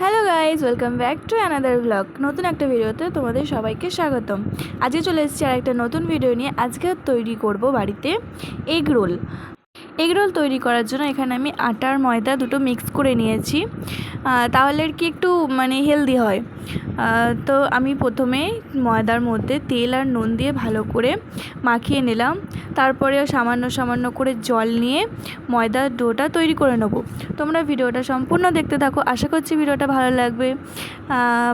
Hello guys welcome back to another blog. নতুন একটা ভিডিওতে তোমাদের সবাইকে স্বাগতম। আজকে চলে এসেছি আর একটা নতুন ভিডিও নিয়ে। আজকে তৈরি করব বাড়িতে এগ রোল। এগ রোল তৈরি করার জন্য এখানে আমি আটার ময়দা দুটো মিক্স করে নিয়েছি। তাহলে আর কি একটু মানে হেলদি হয়। তো আমি প্রথমে ময়দার মধ্যে তেল আর নুন দিয়ে ভালো করে মাখিয়ে নিলাম। তারপরে সামান্য সামান্য করে জল নিয়ে ময়দার ডোটা তৈরি করে নেব। তোমরা ভিডিওটা সম্পূর্ণ দেখতে থাকো। আশা করছি ভিডিওটা ভালো লাগবে।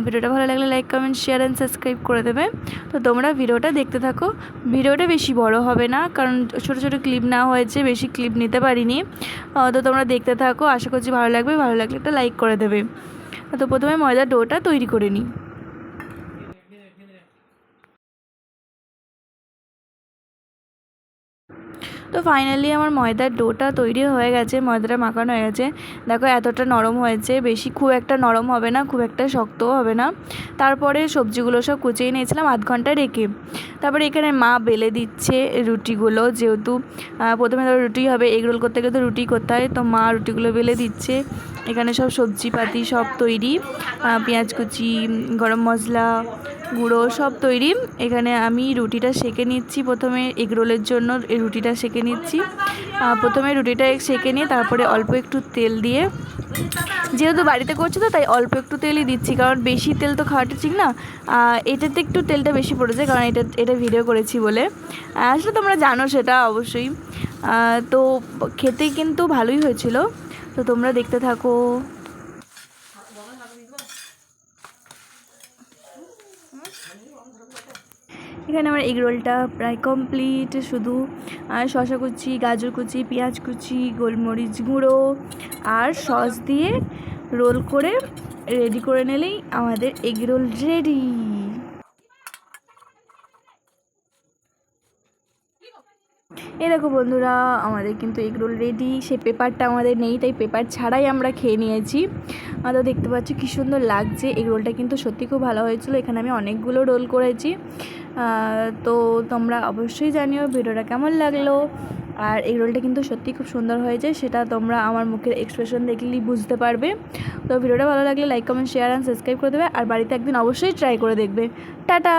ভিডিওটা ভালো লাগলে like comment share and subscribe করে দেবে। তো তোমরা ভিডিওটা দেখতে থাকো। ভিডিওটা বেশি বড় হবে না, কারণ ছোটো ছোটো ক্লিপ না হয়েছে, বেশি ক্লিপ নিতে পারিনি। তো তোমরা দেখতে থাকো। আশা করছি ভালো লাগবে। ভালো লাগলে একটা লাইক করে দেবে। তো প্রথমে ময়দার ডোটা তৈরি করে নিই। তো ফাইনালি আমার ময়দার ডোটা তৈরি হয়ে গেছে, ময়দাটা মাখানো হয়ে গেছে। দেখো এতটা নরম হয়েছে, বেশি খুব একটা নরম হবে না, খুব একটা শক্তও হবে না। তারপরে সবজিগুলো সব কুচিয়ে নিয়েছিলাম আধ ঘণ্টা রেখে। তারপরে এখানে মা বেলে দিচ্ছে রুটিগুলো, যেহেতু প্রথমে ধরো রুটি হবে এগরোল করতে গেলে তো রুটি করতে হয়, তো মা রুটিগুলো বেলে দিচ্ছে। এখানে সব সবজিপাতি সব তৈরি পেঁয়াজ কুচি, গরম মশলা, গুঁড়ো সব তৈরি। এখানে আমি রুটিটা সেকে নিচ্ছি প্রথমে এগরোলের জন্য রুটিটা সেকে নিচ্ছি। প্রথমে রুটিটা সেঁকে নিয়ে তারপরে অল্প একটু তেল দিয়ে। যেহেতু বাড়িতে করছি তো, তাই অল্প একটু তেলই দিচ্ছি। কারণ বেশি তেল তো খাওয়াটা ঠিক না। এটাতে একটু তেলটা বেশি পড়েছে কারণ এটা এটা ভিডিও করেছি বলে। আসলে তোমরা জানো সেটা অবশ্যই। তো খেতে কিন্তু ভালোই হয়েছিল। তো তোমরা দেখতে থাকো। এখানে আমার এগ রোলটা প্রায় কমপ্লিট শুধু শশা কুচি, গাজর কুচি, পেঁয়াজ কুচি, গোলমরিচ গুঁড়ো আর সস দিয়ে রোল করে রেডি করে নিলেই আমাদের এগ রোল রেডি এই দেখো বন্ধুরা, আমাদের কিন্তু এগ রোল রেডি সে পেপারটা আমাদের নেই, তাই পেপার ছাড়াই আমরা খেয়ে নিয়েছি। আমরা দেখতে পাচ্ছি কী সুন্দর লাগছে। এগ রোলটা কিন্তু সত্যি খুব ভালো হয়েছিল। এখানে আমি অনেকগুলো রোল করেছি। তো তোমরা অবশ্যই জানিও ভিডিওটা কেমন লাগল। আর এই রোলটা কিন্তু সত্যি খুব সুন্দর হয়েছে, সেটা তোমরা আমার মুখের এক্সপ্রেশন দেখলেই বুঝতে পারবে। তো ভিডিওটা ভালো লাগলে like comment share and subscribe করে দেবে। আর বাড়িতে একদিন অবশ্যই ট্রাই করে দেখবে। টাটা!